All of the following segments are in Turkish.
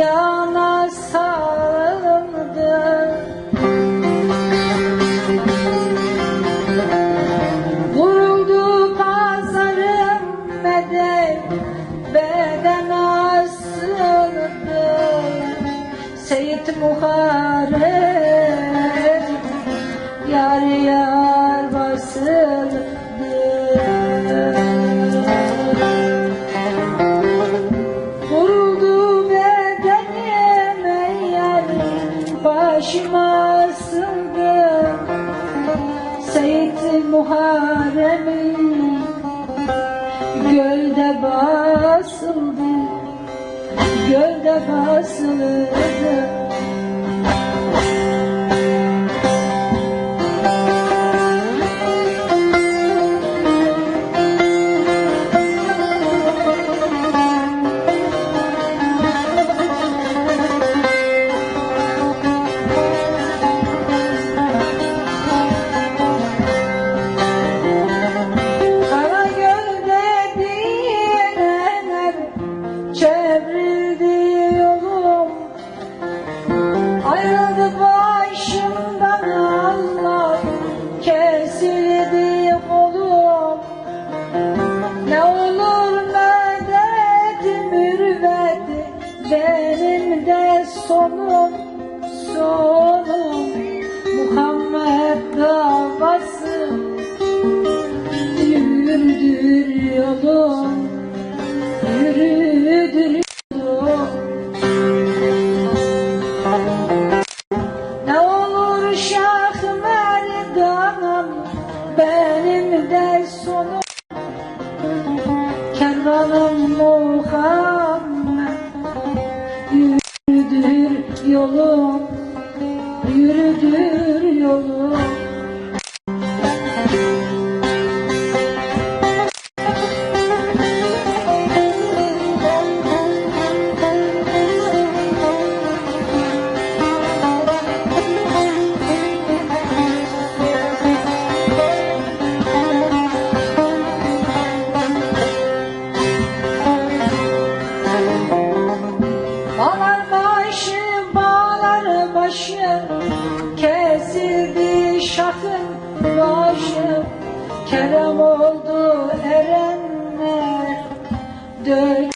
yana salındı Vuruldu pazarım beden beden asıldı. Seyit Muharrem gölde basıldı Gölde basıldı Muhammed yolum Kerem oldu erenler Döker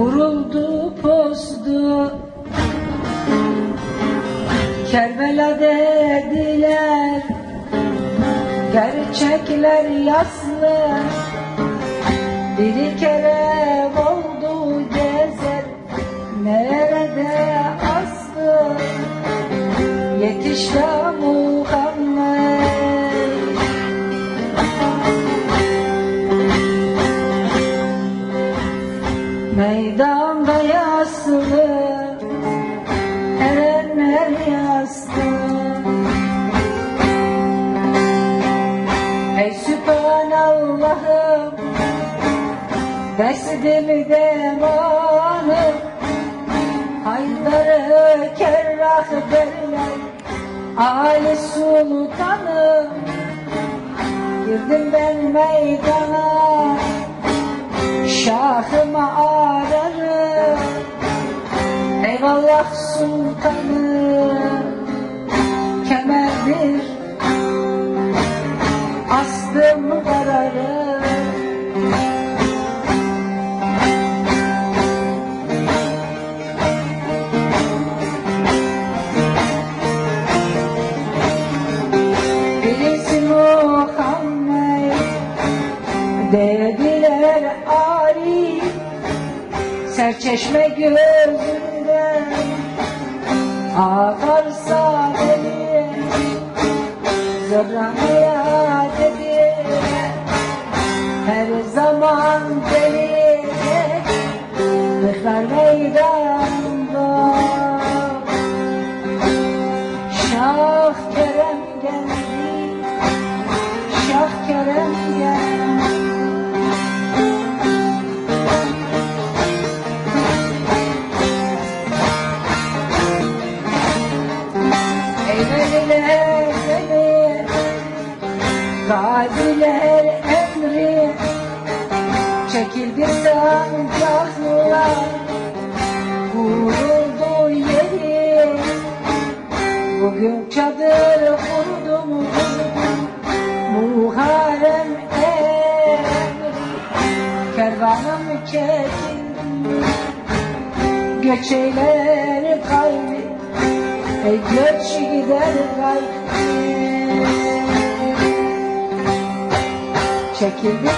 Vuruldu postu Kerbela dediler Gerçekler yaslı Bir kere Sübhanallah'ım Besdim demanım Haydar'ı kerrah derler. Ali Sultanım Girdim ben meydana. Şahıma ararım Eyvallah sultanım çeşme güvercinde akarsa beni zorlamaya dedi. Her zaman beni mıhlar meydan Çekildi sancaklar Vuruldu yeri Bugün çadır kurdum Muharrem emri. Kervanım çekildi Göç eyler kalbi Ey göç gider kalbi Çekildi